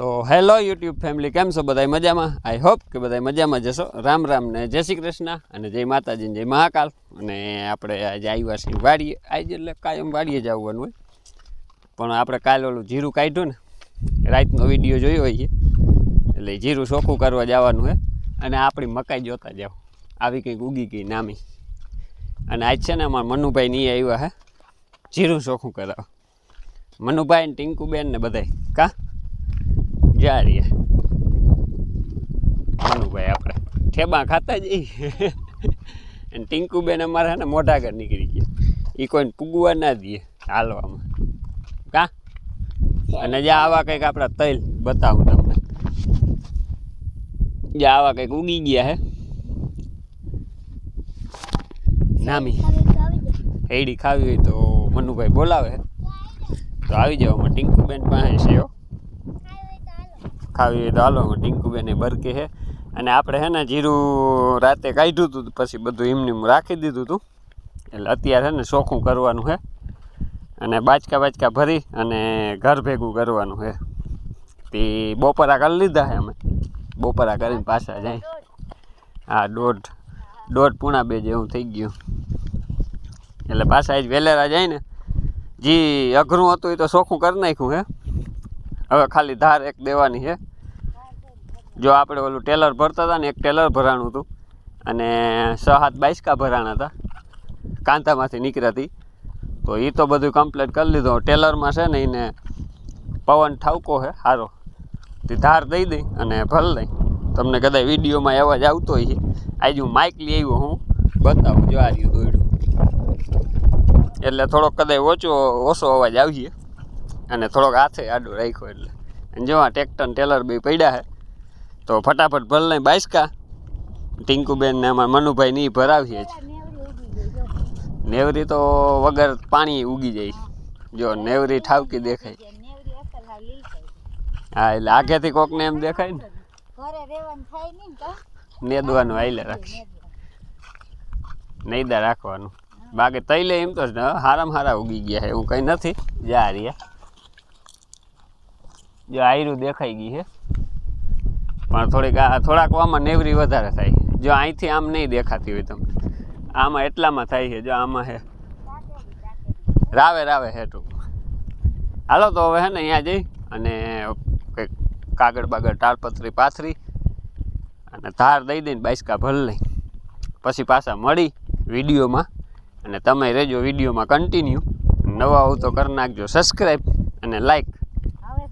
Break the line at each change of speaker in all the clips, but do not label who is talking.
તો hello YouTube family, કેમ છો બધા મજામાં? આઈ હોપ કે બધા મજામાં જશો રામ રામ ને જય શ્રી કૃષ્ણ અને જય માતાજી જય મહાકાલ. અને આપણે આજે આવ્યા છીએ વાડીએ. આજે એટલે કાયમ વાડીએ જ આવવાનું હોય. પણ આપણે કાલે ઓલું જીરું કાઢ્યું ને, રાતનો વીડિયો જોયો હોય એટલે જીરું ચોખ્ખું કરવા જવાનું છે અને આપણી મકાઈ જોતા જાઓ. આવી કંઈક ઉગી ગઈ નામી. અને આજ છે ને અમારા મનુભાઈ નહીં આવ્યા હે. જીરું ચોખ્ખું કરાવ મનુભાઈ ને ટિંકુબેન ને બધાય. કા? જા રહીએ મનુભાઈ આપણે ઠેબા ખાતા જઈએ અને ટીંકુબેન અમારા ને મોઢા ઘર નીકળી ગયા. એ કોઈને પૂગવા ના દઈએ હાલવામાં. કા? અને જ્યાં આવા કંઈક આપણા તૈલ બતાવું તમને. જે આવા કંઈક ઉગી ગયા હે. નામી. હેડી ખાવી હોય તો મનુભાઈ બોલાવે તો આવી જાવ ટીંકુબેન ટિંકુબેન પાસે છે હો ખાવી હોય તો હાલો ટિંકુબેન એ બરકે અને આપણે હે ને જીરું રાતે કાઢ્યું હતું પછી બધું એમને એમ રાખી દીધું હતું. એટલે અત્યારે હે ને ચોખ્ખું કરવાનું છે. અને બાચકા બાચકા ભરી અને ઘર ભેગું કરવાનું છે. તે બપોરા કરી લીધા છે અમે. બપોરા કરીને પાછા જાય. હા, દોઢ દોઢ પૂણા બે જેવું થઈ ગયું. એટલે પાછા જ વેલેરા જાય ને, જે અઘરું હતું એ તો ચોખ્ખું કરી નાખ્યું હે હવે ખાલી ધાર એક દેવાની છે. જો આપણે ઓલું ટેલર ભરતા હતા ને, એક ટેલર ભરાણું હતું. અને છ હાથ બાઈસકા ભરાણા હતા. કાંતામાંથી નીકળ્યાતી તો. એ તો બધું કમ્પ્લીટ કરી લીધું. ટેલરમાં છે ને એને પવન ઠાવકો છે સારો તે ધાર દઈ દઈ અને ભર લઈ તમને કદાચ વિડીયોમાં અવાજ આવતો હોય આજે હું માઇક લઈ આવ્યો હું. બતાવું જો આ રહ્યું દોડ્યું એટલે થોડોક કદાચ ઓછો ઓછો અવાજ આવીએ અને થોડોક હાથે આડો રાખ્યો એટલે. અને જો આ ટ્રેક્ટર ટેલર બે પડ્યા છે તો ફટાફટ ભર લઈ બાઈસકા ટિંકુબેન ને અમારા મનુભાઈ ની ભરાવીએ જ નેવરી તો વગર પાણી ઉગી જાય. જો નેવરી ઠાવકી દેખાય. હા, એટલે આગેથી કોકને એમ દેખાય ને.
ઘરે રહેવાનું થાય નહીં કા
નેદવાનું આઈલે રાખી. નૈદા રાખવાનું. બાકી તૈલે એમ તો હારામાં હારા ઉગી ગયા છે. એવું કંઈ નથી. જા રહ્યા. જો આયરું દેખાઈ ગઈ છે. પણ થોડીક આ થોડાક આમાં નેવરી વધારે થાય. જો અહીંથી આમ નહીં દેખાતી હોય તમને આમાં એટલામાં થાય છે જો આમાં હે. રાવે રાવે હેઠું. હાલો તો હવે હે ને અહીંયા જઈ અને કંઈક કાગળ બાગળ તાડપત્રી પાથરી અને ધાર દઈ દઈને બાઈસકા ભલ લઈ. પછી પાછા મળી વિડીયોમાં અને તમે રહેજો વિડીયોમાં કન્ટિન્યુ નવા હો તો કરી નાખજો સબસ્ક્રાઈબ અને લાઈક
હવે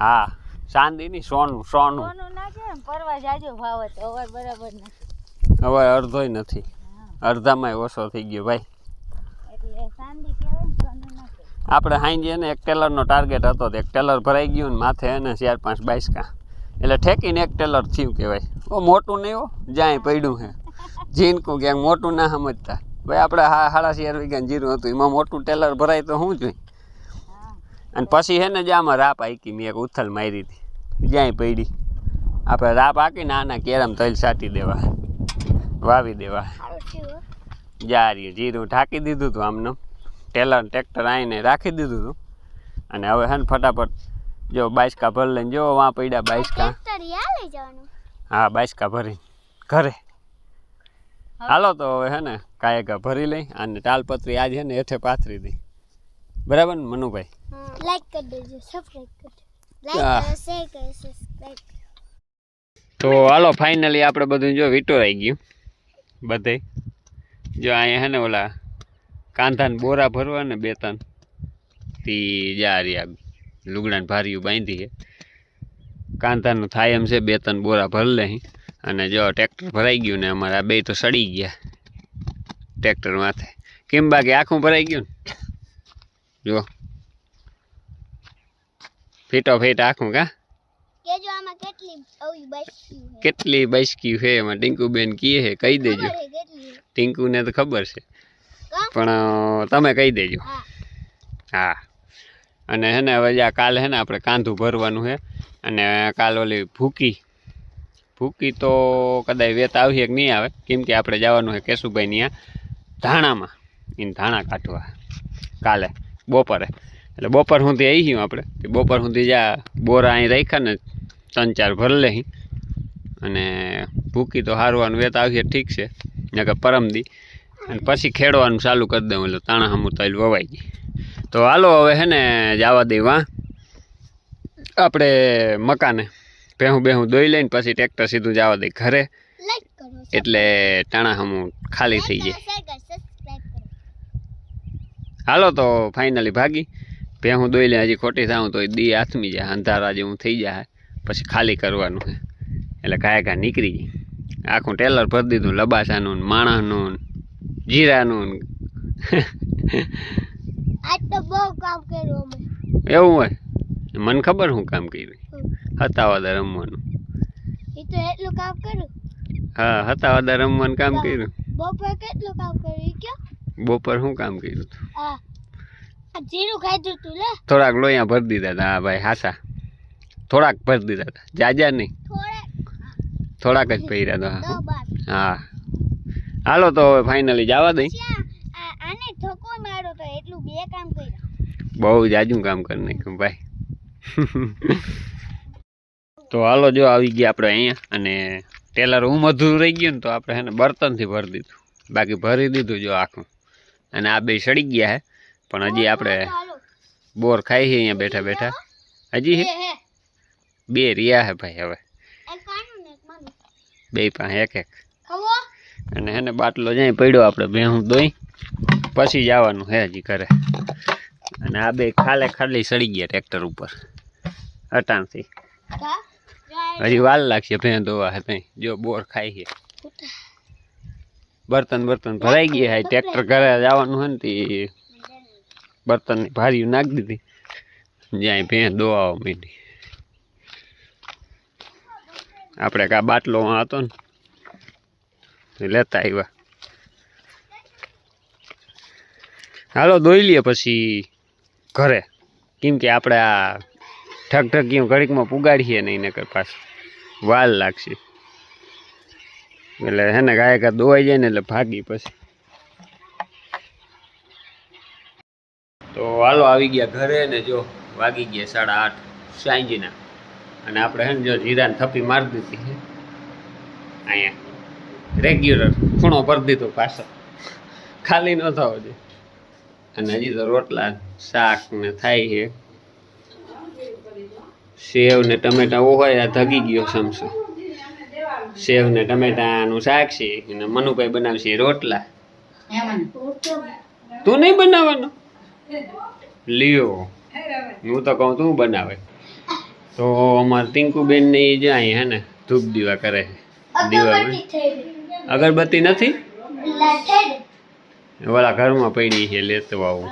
હા. ચાંદીની સોનું સોનું.
સોનું ના છે પરવા જાજો ભાવ તો અવાર બરાબર નથી
હવે અડધોય નથી.
અડધામાં
અડધામાંય ઓછો થઈ ગયો ભાઈ.
એટલે સાંધી કહેવાય ને સોનું ના
આપણે સાંજે ને એક ટેલરનો ટાર્ગેટ હતો એક ટેલર ભરાઈ ગયું ને માથે એને ચાર પાંચ બાઈસકા એટલે ઠેકીને એક ટેલર થયું કહેવાય. ઓ મોટું નહીં હો જાય પડ્યું હે. જીનકું ક્યાંક મોટું ના સમજતા. ભાઈ આપણે હા સાડા ચાર વીઘા જીરું હતું એમાં મોટું ટેલર ભરાય તો શું
જોઈ?
અને પછી હે ને આમાં રાપ આઈકી મેં એક ઉથલ મારી હતી. જ્યાંય પડી. આપણે રાપ આકીને આના કેરમ તલ સાટી દેવા. વાવી દેવા. જારી, જીરું ઢાંકી દીધું હતું આમનું. ટેલર ટ્રેક્ટર આવીને રાખી દીધું હતું અને હવે હે ફટાફટ જો બાઈસકા ભરી લઈને જો વાં પડ્યા બાઈસકા હા બાઈસકા ભરી. ઘરે. હાલો તો હવે હે ને કાયકા ભરી લઈ અને તાલપત્રી આજે હે ને હેઠે પાથરી દઈ. બરાબર ને મનુભાઈ?
લાઈક કરી દેજો સબસ્ક્રાઈબ કરજો
તો હાલો ફાઇનલી આપણે બધું જો વિટોરાઈ ગયું. બધે. જો અહીંયા હે ને ઓલા કાંધાને બોરા ભરવા ને બે ત્રણ. તી જા રહ્યા લુગડાને ભાર્યું બાંધી છે. કાંધાનું થાય એમ છે બે ત્રણ બોરા ભર લે અને જો ટ્રેક્ટર ભરાઈ ગયું ને અમારા બે તો સડી ગયા. ટ્રેક્ટર માથે. કેમ બાકી આખું ભરાઈ ગયું ને? જો. ફીટો ફીટ આખું કા?
કેજો આમાં કેટલી આવી બસી છે.
કેટલી બાઈસકી છે એમાં? ટિંકુબેન કીએ છે કહી દેજો. ટીંકુને તો ખબર છે. પણ તમે કહી દેજો.
હા.
અને હે ને હવે આ કાલે હે ને આપણે કાંધું ભરવાનું છે અને કાલ ઓલી ભૂકી. ભૂકી તો કદાચ વેત આવીએ કે નહીં આવે? કેમ કે આપણે જવાનું છે કેશુભાઈ ત્યાં ધાણામાં. એને ધાણા કાઢવા. કાલે. બપોરે. એટલે બપોર સુધી આવી ગયું આપણે. બપોર સુધી જ્યાં બોરા અહીં રાખ્યા ને ત્રણ ચાર ભર લઈ અને ભૂકી તો હારવાનું વેત આવીએ ઠીક છે. નકર પરમદી અને પછી ખેડવાનું ચાલુ કરી દઉં એટલે તાણા હમું તૈલ વવાઈ ગઈ. તો હાલો હવે હે ને જવા દઈ વાં આપણે મકાને ભેહું બેહું દોઈ લઈને પછી ટ્રેક્ટર સીધું જવા દઈ ઘરે. એટલે ટાણા હમું ખાલી થઈ જાય હાલો તો ફાઇનલી ભાગી. ભેહું દોઈ લે હજી ખોટી થાઉં તો દી હાથમી જાય અંધારા જેવું થઈ જાય પછી ખાલી કરવાનું છે. એટલે કાંઈ કાંઈ નીકળી ગઈ. આખું ટેલર ભરી દીધું લબાસાનું ને માણસનું ને જીરાનું એવું હોય? મને ખબર હું કામ કર્યું. હતાવાદા રમવાનું. હા હતાવાદા રમવાનું કામ કર્યું.
બપોર કેટલું કામ કર્યું?
બપોર શું કામ કર્યું હતું?
જીરું ખાધું તું લે.
થોડાક લોયા ભરી દીધા હતા ભાઈ હાસા. થોડાક ભરી દીધા હતા જાજા નહીં. થોડાક જ પહેર્યા હતા હા. હાલો તો હવે ફાઇનલી જવા દઈ.
આને ઠોકો માર્યો તો એટલું બે કામ કર્યા.
બહુ જાજું કામ કરી નાખ્યું ભાઈ. તો હાલો જો આવી ગયા આપણે અહીંયા. અને ટેલર હું મધુર રહી ગયું ને તો આપણે એને બર્તનથી ભરી દીધું. બાકી ભરી દીધું જો આખું. અને આ બે સડી ગયા હે. પણ હજી આપણે બોર ખાઈ છે અહીંયા બેઠા બેઠા. હજી બે રહ્યા હે ભાઈ હવે. બે પાંચ એક એક. અને એને બાટલો જ્યાં પડ્યો આપણે ભેહું દોઈ. પછી જવાનું હે હજી ઘરે. અને આ બે ખાલે ખાલી સડી ગયા ટ્રેક્ટર ઉપર. અટાણથી હજી વાલ લાગશે ભેં ધોવા હે ભાઈ. જો બોર ખાઈ છે બર્તન બર્તન ભરાઈ ગયા હે. ટ્રેક્ટર ઘરે જવાનું હોય ને તે બર્તનની ભારી નાખી દીધી. જ્યાં ભેં ધોવા માંડી. આપણે કા બાટલો વાં હતો ને લેતા આવ્યા હાલો દોઈ લઈએ પછી ઘરે. કેમ કે આપણે આ ઠક ઠકીયું ઘડીકમાં પુગાડીએ નહીં નકર પાછું વાલ લાગશે. એટલે હે ને, ગાય દોવાઈ જાય ને એટલે ભાગી પછી. તો હાલો આવી ગયા ઘરે ને જો વાગી ગયા સાડા આઠ સાંજના. અને આપણે હે ને જો જીરાને થપ્પી મારી દીધી છે અહીંયા રેગ્યુલર ખૂણો ભરી દીધો પાછો. ખાલી ન થવો જોઈએ અને હજી તો રોટલા શાક ને થાય છે. સેવ ને ટમેટા હોય આ ધગી ગયો સમસો. સેવ ને ટમેટાનું શાક છે. અને મનુભાઈ બનાવશે રોટલા. તું નહીં બનાવવાનો? લ્યો. હું તો કહું તું બનાવે. તો અમારે ટિંકુબેન ને એ જાય હે ને ધૂપ દીવા કરે છે દીવા
અગરબત્તી
નથી? ઓલા ઘરમાં પડી છે લેતો આવું.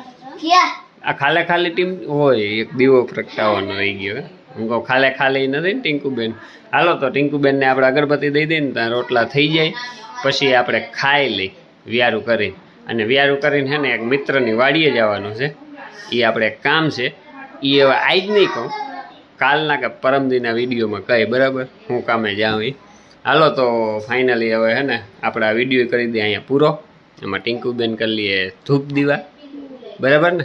આ ખાલે ખાલી ટીમ હોય એક દીવો પ્રગટાવવાનો રહી ગયો હે. હું કહું ખાલે ખાલી નથી ને ટિંકુબેન? હાલો તો ટિંકુબેનને આપણે અગરબત્તી દઈ દઈએ ને ત્યાં રોટલા થઈ જાય પછી આપણે ખાઈ લઈ વ્યારું કરી અને વ્યારું કરીને છે ને એક મિત્રની વાડીએ જવાનું છે. એ આપણે કામ છે. એ હવે આજ નહીં કહું. કાલના કે પરમદીના વિડીયોમાં કહે, બરાબર? હું કામે જાઉં એ હાલો તો ફાઇનલી હવે હે ને આપણે આ વીડિયો કરી દઈએ અહીંયા પૂરો. એમાં ટિંકુબેન કરી લઈએ ધૂપ દીવા. બરાબર ને?